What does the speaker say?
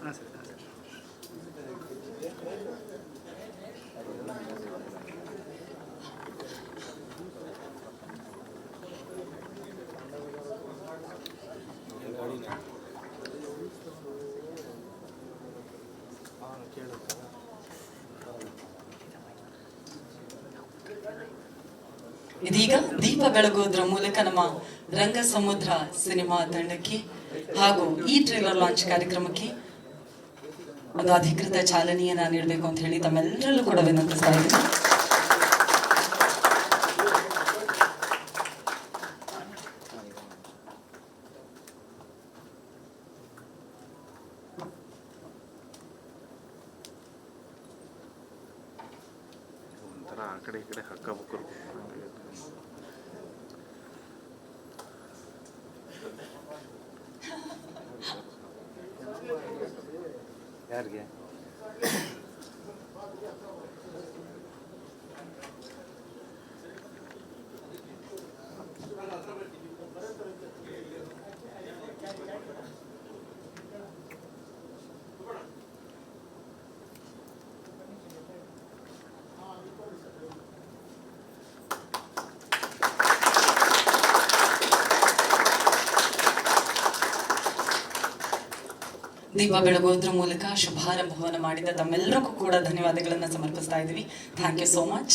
ಹಾಂ ಸರ್ ಇದೀಗ ದೀಪ ಬೆಳಗೋದ್ರ ಮೂಲಕ ನಮ್ಮ ರಂಗ ಸಮುದ್ರ ಸಿನಿಮಾ ತಂಡಕ್ಕೆ ಹಾಗೂ ಈ ಟ್ರೇಲರ್ ಲಾಂಚ್ ಕಾರ್ಯಕ್ರಮಕ್ಕೆ ಒಂದು ಅಧಿಕೃತ ಚಾಲನೆಯನ್ನ ನೀಡಬೇಕು ಅಂತ ಹೇಳಿ ತಮ್ಮೆಲ್ಲರಲ್ಲೂ ಕೂಡ ವಿನಂತಿಸ್ತಾ ಇದ್ದೀನಿ. ಆ ಕಡೆ ಈ ಕಡೆ ಹಕ್ಕ Ergen. ದೀಪ ಬೆಳಗೋದ್ರ ಮೂಲಕ ಶುಭಾರಂಭವನ್ನು ಮಾಡಿದ ತಮ್ಮೆಲ್ಲರಿಗೂ ಕೂಡ ಧನ್ಯವಾದಗಳನ್ನು ಸಮರ್ಪಿಸ್ತಾ ಇದ್ದೀವಿ. Thank you so much